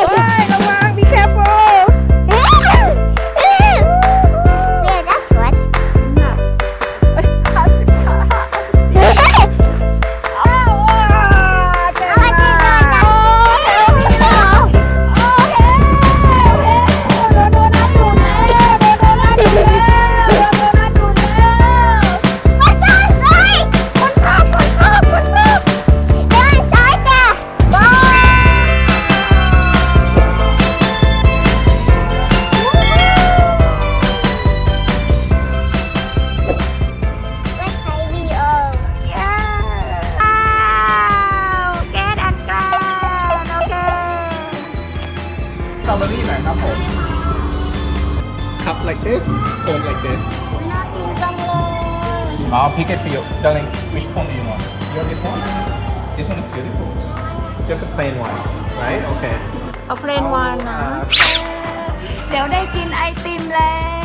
Ah! เบอรี่หน่อยครับผม cup like this hold like this น่ากินจังเลย I'll pick it for you darling which one do you want you want this one this one is beautiful just a plain one right okay เอาเพลนวานนะ เดี๋ยวได้กินไอติมแล้ว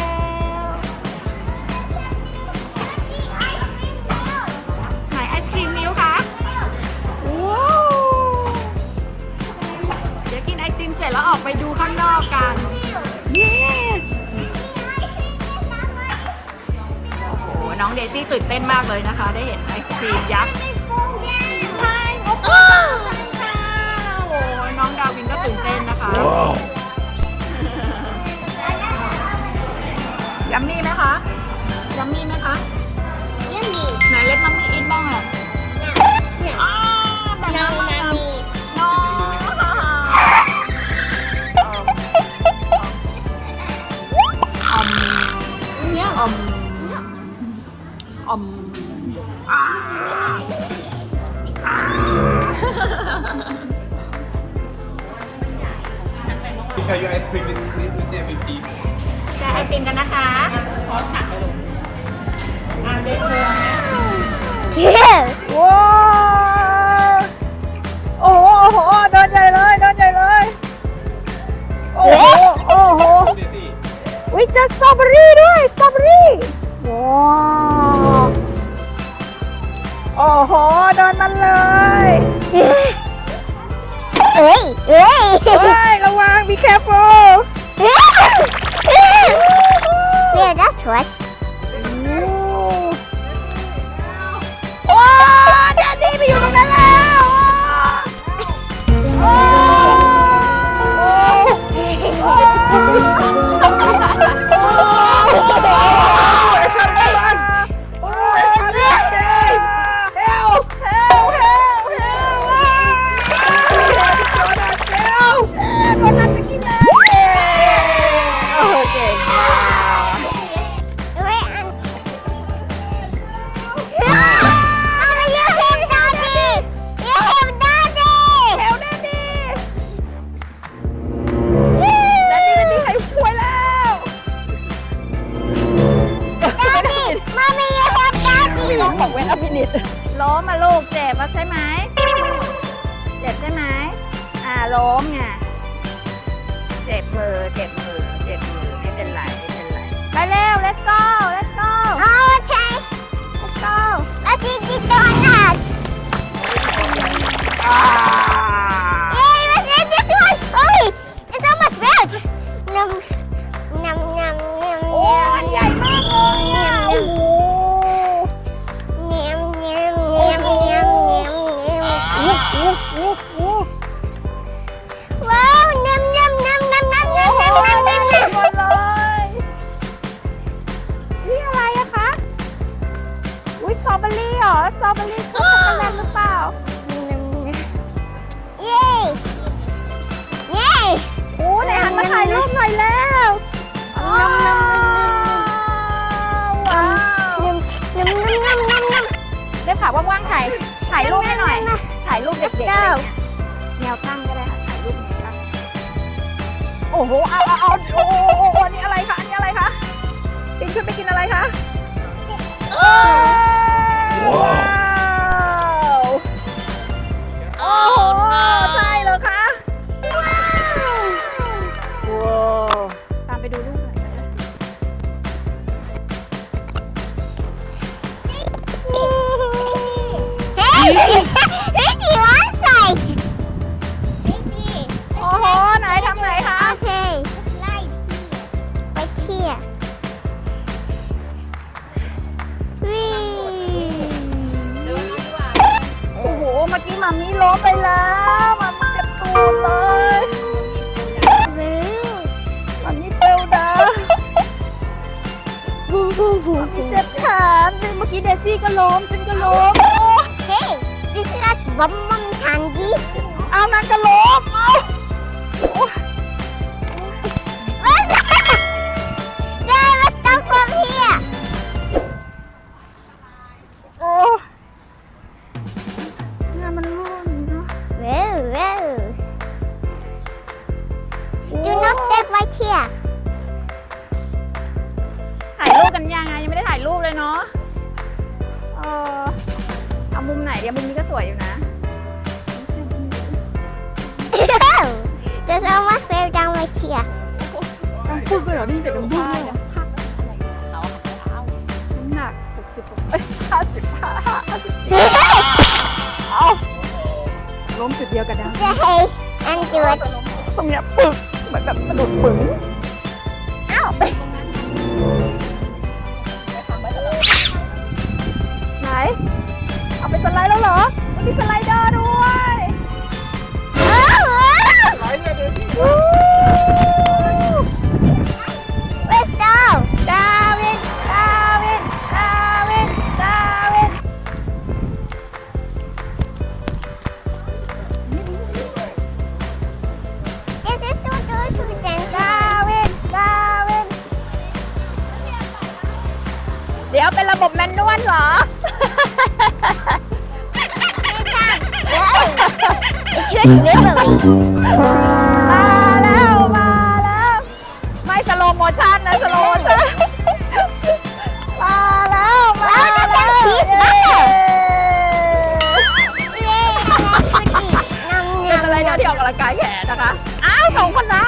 ร็จแล้วออกไปดูข้างนอกกัน yes โอ้โหน้องเดซี่ตื่นเต้นมากเลยนะคะ ได้เห็นไอศครีมยักษ์ใช่งบค่ะโอ้ยน้องดาวินก็ตื่นเต้นนะคะ ยัมมี่ไหมคะ ยัมมี่ไหมคะ อมอ่า you show you ice cream with with with the with the แชร์ไอติมกันนะคะขอถักไปลงอ่าเด็กเลยนะ Yeah. ว้าวโอ้โหโอ้โหเดินใหญ่เลยเดินใหญ่เลย โอ้โหโอ้โห Daisy วิจะสตรอเบอรี่ด้วยสตรอเบอรี่ว้าว โอ้โหเดินมันเลย Hey, hey. เฮ้ย ระวัง be careful Yeah, that's worse. ว้าวแดนนี่ไปอยู่ตรงนั้นแล้ว ช่ไหมเจ็บใช่ไหมอ่าล้มไงเจ็บมือเจ็บมือเจ็บมือไม่เป็นไรไม่เป็นไรไปเร็ว let's go let's go Oh, okay. let's go Let's eat the donut. อ่า Yay, let's eat this one. Oh, it's almost built. Num, num, num, num, โอุ้ยสตรอเบอรี่เหรอสตรอเบอรี่คือช็อกโกแลตหรือเปล่า Yay! Yay! โอ้ไหนหันมาถ่ายรูปหน่อยแล้วว้าวว้าว Num, num, num, num, num, num. ได้ค่ะว่างๆถ่ายถ่ายรูปให้หน่อย ถ่ายรูปเด็ Let's กๆอะไร go. เงี้ยแนวตั้งก็ได้ค่ะถ่ายรูปแนวตั้งโอ้โหเอาเอาเอาโอ้โหโอ้โหอันนี้อะไรคะอันนี้อะไรคะปินขึ้นไปกินอะไรคะ ว้าว โอ้โห ใช่เหรอคะ ว้าวตามไปดูรูปหน่อยนะคะ Hey! Ricky, one side. Ricky. โกี้เดซี่ก็ล้มฉันก็ล้ม Hey, this is not one mom candy. เอานั่นก็ล้ม ล้มจุดเดียวกับดาใช่อันจุดตรงเนี้ยปึ๊กเหมือนแบบสะดุดปึ๊งอ้าวไหนเอาไปสไลด์แล้วเหรอมันมีสไลเดอร์ด้วยสไลด์เลยดิ ดี๋ยวเป็นระบบแมนนวลเหรอ It's just wibbly. มาแล้วมาแล้ว ไม่สโลโมชันนะสโลโมชันมาแล้วมาแล้วชีส that's a ร์เป็นอะไรนะที่ออกกำลังกายแขนนะคะ อ้าวสองคนนั้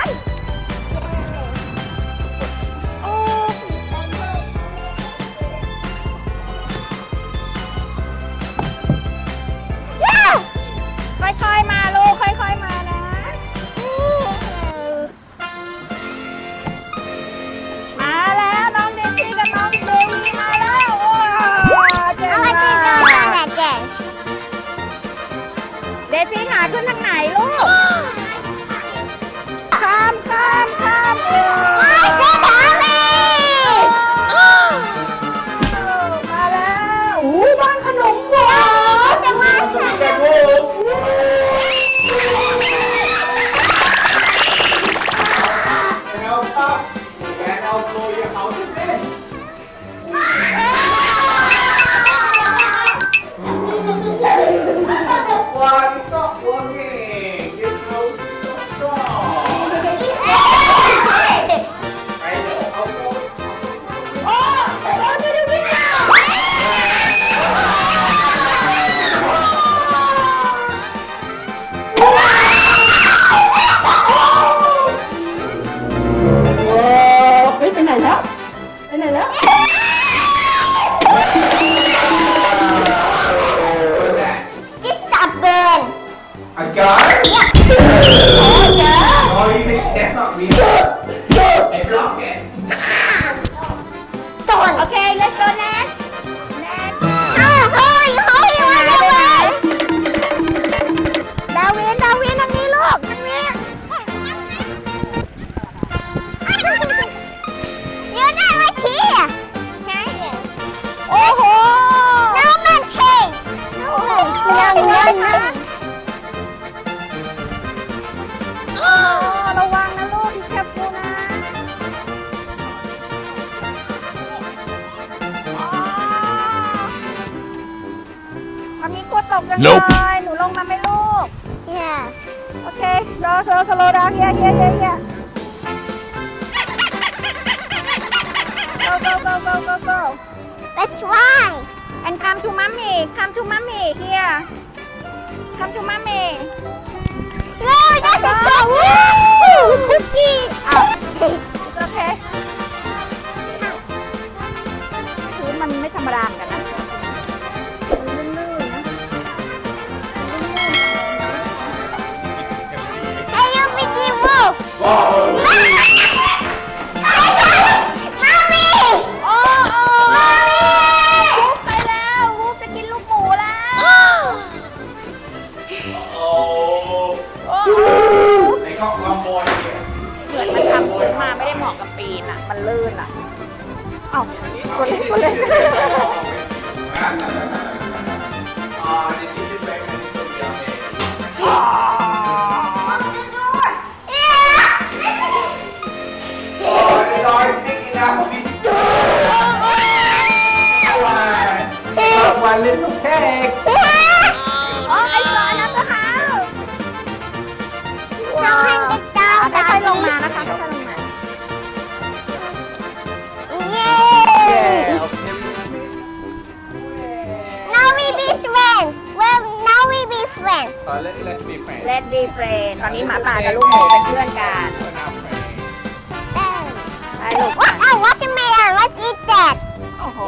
That's why. And come to mommy. Come to mommy here. Come to mommy. No, that's a cookie. Woo! Cookie. Oh. กับปีนอะ มันลื่นอะเอ้าตัเล็กตัเล็กวันเล่นลูกแค่เองอ๋อไอ้ร้อนนะคะน้องแพนจะจ้าไปลงมา be friends Uh, let, let's be friends. เล่นดีเฟรนตอนนี้หมาป่ากับลูกหมูเป็นเพื่อนกัน So now friends. ไปลูก What oh watermelon let's eat that โอ้โห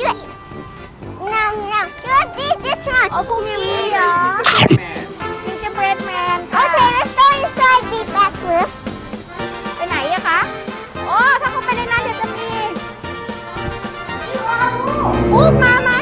you no no you eat this one โอ้คุกกี้เหรอ Man. นี่จะเบรดแมนค่ะ Okay, let's go inside. Be back with. ไปไหนอะคะ โอ้ ถ้าเขาไปในนั้นเดี๋ยวจะมีวูฟมาไหมวูฟมา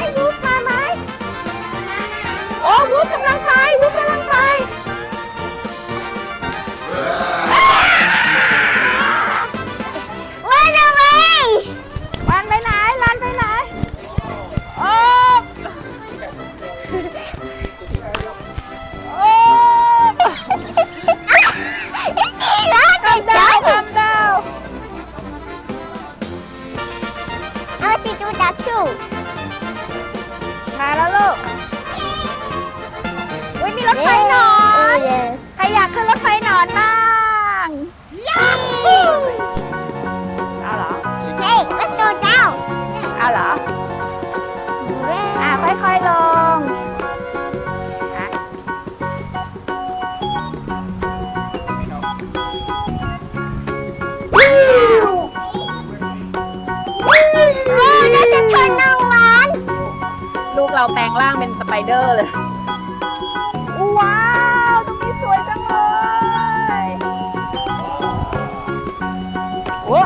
เราแปลงร่างเป็นสไปเดอร์เลย ว้าว ตรงนี้สวยจังเลยโอ้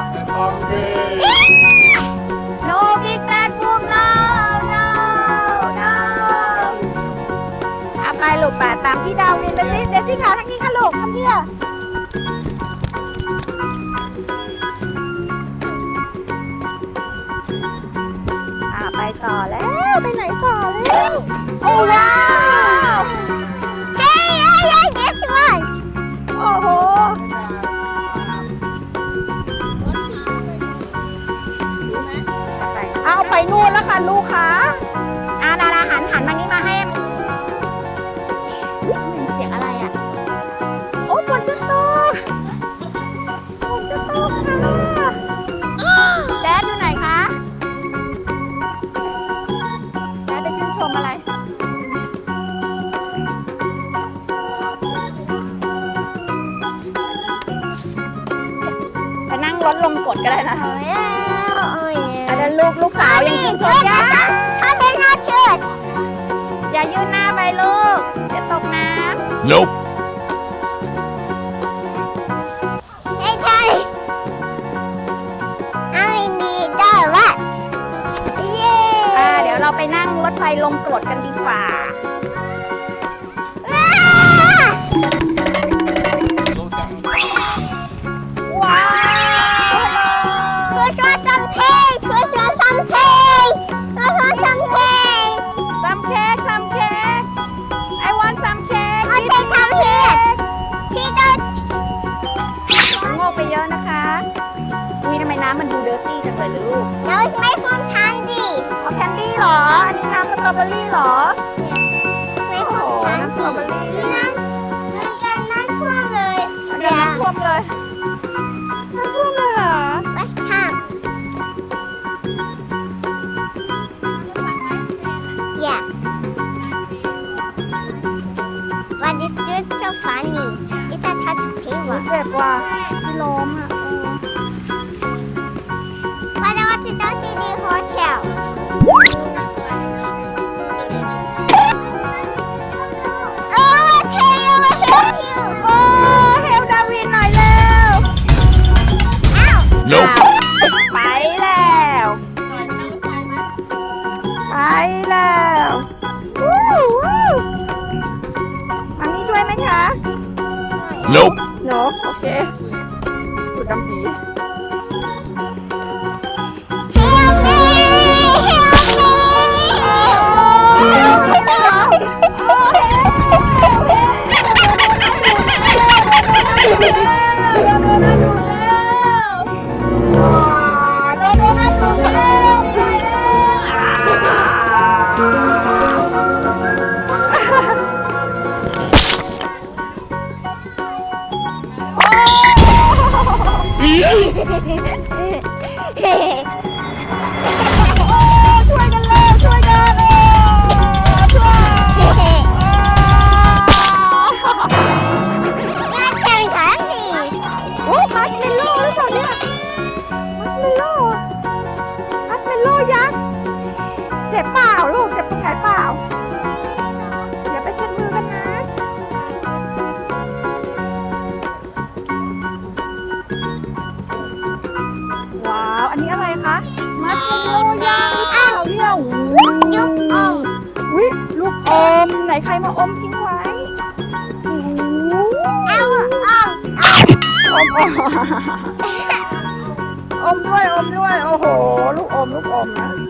no big bad boom no no no เอาไปลูกป่าตามพี่ดาววินไปสิเดซี่ขาทางนี้ค่ะลูกทำเพื่ออ่าไปต่อแล้ว ไปไหนต่อแล้วโอ้ว้าว Hey, I like this one. โอ้โห เอาไปนู่นแล้วค่ะลูกค้าอาดาราหันหันมา ไปนั่งรถลมกดก็ได้นะ Oh yeah, oh อัน yeah. นั้นลูกลูกสาวยังชื่นชม Look, ยา there's a container church. อย่ายื่นหน้าไปลูกเดี๋ยวตกน้ Nope. Hey, Teddy. I'm in the toilet. ำอ่า Yay! เดี๋ยวเราไปนั่งรถไฟลมกรดกันดีกว่า เอาแคนดี้เหรอ อันนี้น้ำสตรอเบอรี่เหรอ It's my โอ้โห phone น้ำสตรอเบอ candy. รี่น้ำน้ำท่วมเลยเดี๋ยวน้ำท่วมเลยน้ำท่วมเลยเหรอ Let's time. Yeah. But this is so funny. It's a touch of อุ๊ย paper. เจ็บว่ะที่ล้มอะเออ But I want to go to the hotel. Nope. โนโอเคดูดำผี อมอมด้วยอมด้วย โอ้โห ลูกอม ลูกอมนะ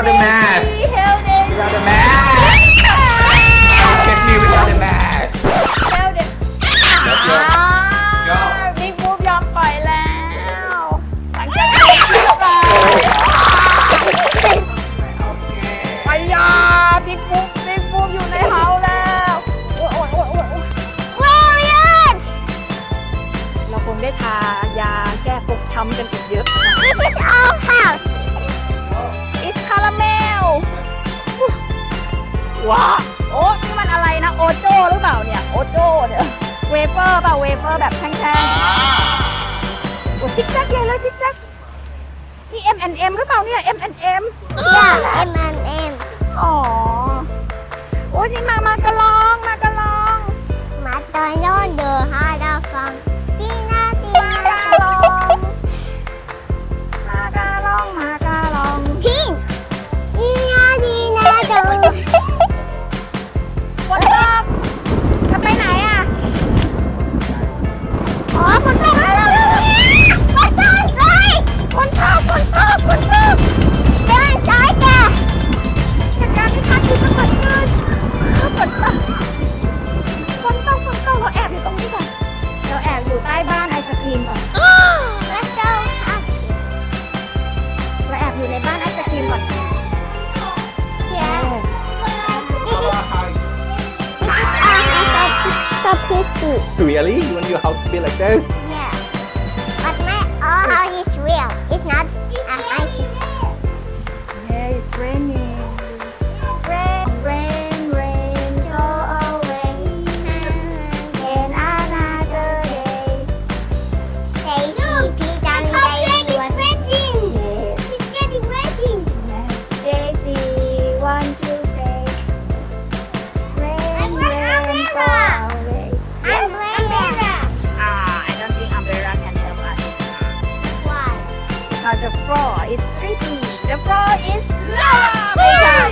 out of man. ะนี่มันอะไรนะ โอโจ้หรือเปล่าเนี่ย โอโจ้เนี่ยเวเฟอร์เปล่าเวเฟอร์แบบแข็งๆโอ้ซิกแซกใหญ่เลยซิกแซกนี่ M&M หรือเปล่าเนี่ย M&M จ้าเอ็มแอนเอ็มอ๋อโอ้ยมามากระลองมากระลอง มาตอนย้อนเดือห้าดาวฟัง Yes. Floor is sleepy. The floor is lava. ไม่ใช่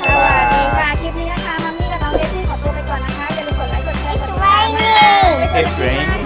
สวัสดีค่ะ คลิปนี้นะคะมัมมี่กับน้องเดซี่ขอตัวไปก่อนนะคะ อย่าลืมกดไลค์ กดแชร์ กด It's ติดตามนะคะ raining. It's raining.